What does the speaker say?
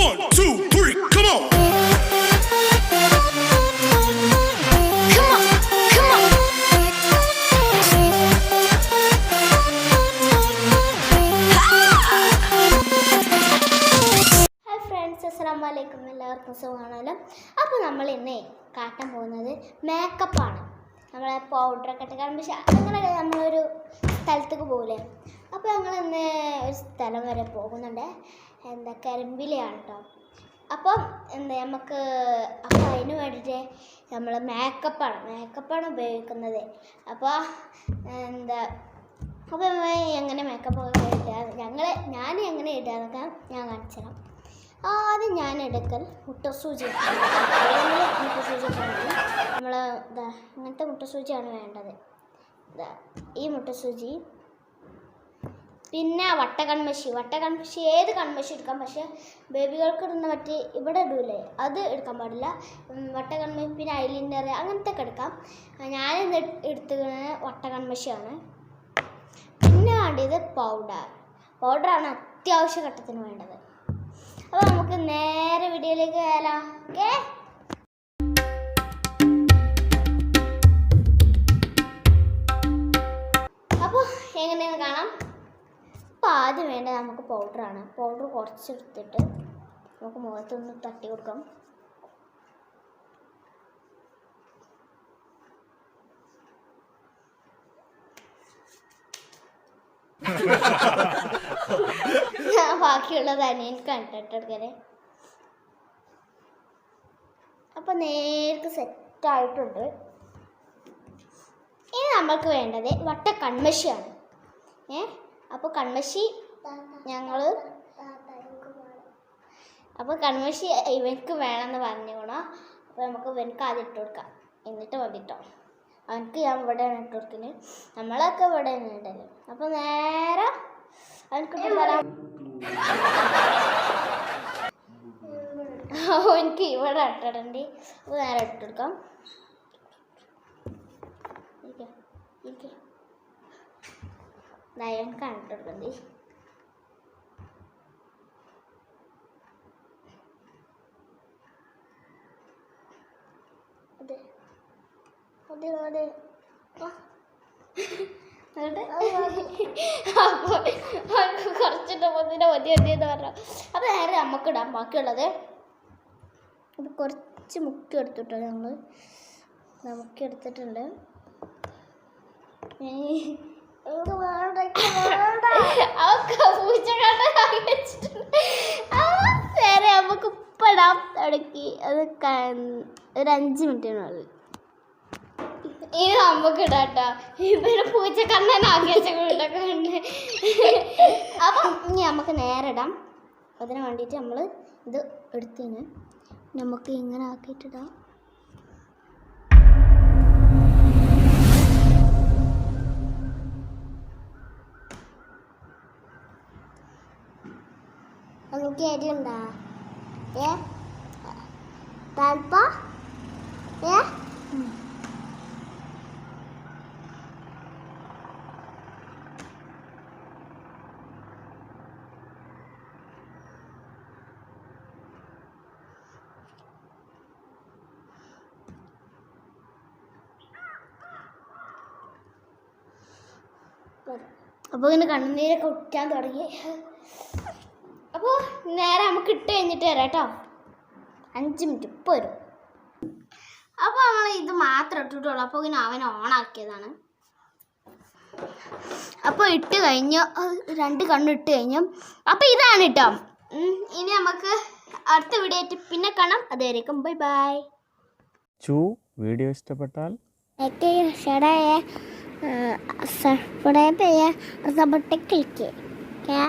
One, two, three, come on. Come on, come on. Hi friends അസ്സാം വലൈക്കും എല്ലാവർക്കും സുഖമാണല്ലോ. അപ്പോൾ നമ്മൾ ഇന്ന് കാട്ടാൻ പോകുന്നത് മേക്കപ്പാണ് നമ്മളെ പൗഡറൊക്കെ ഇട്ട് കാരണം പക്ഷേ അങ്ങനെ നമ്മളൊരു സ്ഥലത്തേക്ക് പോകില്ലേ അപ്പോൾ ഞങ്ങൾ ഇന്ന് ഒരു സ്ഥലം വരെ പോകുന്നുണ്ട്. എന്താ കരിമ്പിലയാണ് കേട്ടോ അപ്പം എന്താ നമുക്ക് അപ്പോൾ അതിന് വേണ്ടിയിട്ട് നമ്മൾ മേക്കപ്പാണ് മേക്കപ്പാണ് ഉപയോഗിക്കുന്നത്. അപ്പോൾ എന്താ അപ്പോൾ എങ്ങനെ മേക്കപ്പ് ഒക്കെ ഇടുക? ഞങ്ങൾ ഞാൻ എങ്ങനെ ഇടുക എന്നൊക്കെ ഞാൻ കാണിച്ചു തരാം ആദ്യം ഞാൻ എടുക്കൽ മുട്ടസൂചി മുട്ടസൂചി നമ്മൾ ഇതാ ഇങ്ങനത്തെ മുട്ടസൂചിയാണ് വേണ്ടത്. ഇതാ ഈ മുട്ടസൂചി പിന്നെ വട്ടകൺമശി വട്ടകൺമശി ഏത് കൺമശി എടുക്കാം? പക്ഷേ ബേബികൾക്ക് ഇടുന്ന മറ്റേ ഇവിടെ ഇടൂലേ? അത് എടുക്കാൻ പാടില്ല. ഉം, വട്ടകൺമഷി പിന്നെ അറിയ അങ്ങനത്തെ ഒക്കെ എടുക്കാം ഞാനിന്ന് എടുത്തുന്നത് വട്ടകൺമശിയാണ് പിന്നെ വേണ്ടത് പൗഡർ. പൗഡറാണ് അത്യാവശ്യ ഘട്ടത്തിന് വേണ്ടത്. അപ്പോൾ നമുക്ക് നേരെ വീഡിയോയിലേക്ക് കയറാം. ഓക്കേ? അപ്പോൾ എങ്ങനെയെന്ന് കാണാം? അപ്പോൾ ആദ്യം വേണ്ടത് നമുക്ക് പൗഡറാണ് പൗഡർ കുറച്ചെടുത്തിട്ട് നമുക്ക് മുഖത്തൊന്ന് തട്ടി കൊടുക്കാം. ഞാൻ ബാക്കിയുള്ളത് അനിയൻ കണ്ടിട്ടെടുക്കൽ അപ്പം നേർക്ക് സെറ്റായിട്ടുണ്ട് ഇനി നമ്മൾക്ക് വേണ്ടത് വട്ട കൺമഷിയാണ് ഏ? അപ്പോൾ കൺമശി ഞങ്ങൾ അപ്പോൾ കൺമശി ഇവനക്ക് വേണമെന്ന് പറഞ്ഞുകൊണ്ടോ അപ്പോൾ നമുക്ക് ഇവനക്ക് ആദ്യം ഇട്ട് കൊടുക്കാം. എന്നിട്ട് മതിട്ടോ. അവനക്ക് ഞാൻ ഇവിടെയാണ് ഇട്ട് കൊടുക്കുന്നത് നമ്മളൊക്കെ ഇവിടെ ഇടൽ. അപ്പോൾ നേരെ അവനക്ക് എനിക്ക് തരാം. അവനക്ക് ഇവിടെ ഇട്ടിടണ്ടി അപ്പോൾ നേരെ ഇട്ട് കൊടുക്കാം. ഇരിക്കാം ഇരിക്കെ. ഇട്ട് കൊടുക്കുന്നത് അതെ. അതെ അതെ. ആ. എന്നിട്ട്? അപ്പോൾ അവർക്ക് കുറച്ചിട്ട് പോകുന്നതിന് മതി മതി എന്ന് പറഞ്ഞു. അപ്പോൾ നേരെ നമുക്ക് ഇടാം. ബാക്കിയുള്ളത് അത് കുറച്ച് മുക്കി എടുത്തിട്ടോ ഞങ്ങൾ മുക്കി എടുത്തിട്ടുണ്ട്. നേരെ നമുക്ക് ഉപ്പിടാം. ഇടയ്ക്ക് അത് ക- ഒരു അഞ്ച് മിനിറ്റിനുള്ളിൽ ഇത് നമുക്ക് ഇടാട്ടോ. ഇവർ പൂച്ച കണ്ണൻ ആഗ്രഹിച്ചൊക്കെ അപ്പം ഇനി നമുക്ക് നേരെ ഇടാം. അതിന് വേണ്ടിയിട്ട് നമ്മൾ ഇത് എടുത്തിന്. നമുക്ക് ഇങ്ങനെ ആക്കിയിട്ടിടാം നമുക്ക് എരിയുണ്ടാ ഏ? താൽപ്പ ഏ? അപ്പോൾ ഇങ്ങനെ കണ്ണുനീരൊക്കെ ഒറ്റാൻ തുടങ്ങി. അപ്പോൾ നേരെ നമുക്ക് ഇട്ട് കഴിഞ്ഞിട്ട് വരാം കേട്ടോ. അഞ്ച് മിനിറ്റ് ഇപ്പോൾ വരും. അപ്പോൾ നമ്മൾ ഇത് മാത്രം ഇട്ടിട്ടുള്ളൂ. അപ്പോൾ ഇങ്ങനെ അവൻ ഓണാക്കിയതാണ് അപ്പോൾ ഇട്ട് കഴിഞ്ഞ്. രണ്ട് കണ്ണ് ഇട്ട് കഴിഞ്ഞു. അപ്പോൾ ഇതാണ് കേട്ടോ. ഇനി നമുക്ക് അടുത്ത വീഡിയോ ആയിട്ട് പിന്നെ കാണാം. അതുവരേക്കും ബൈ ബൈ. ചു വീഡിയോ ഇഷ്ടപ്പെട്ടാൽ ലൈക്ക് ചെയ്യുക ഷെയർ ചെയ്യുക സബ്സ്ക്രൈബ് ചെയ്യുക ക്ലിക്ക് ചെയ്യുക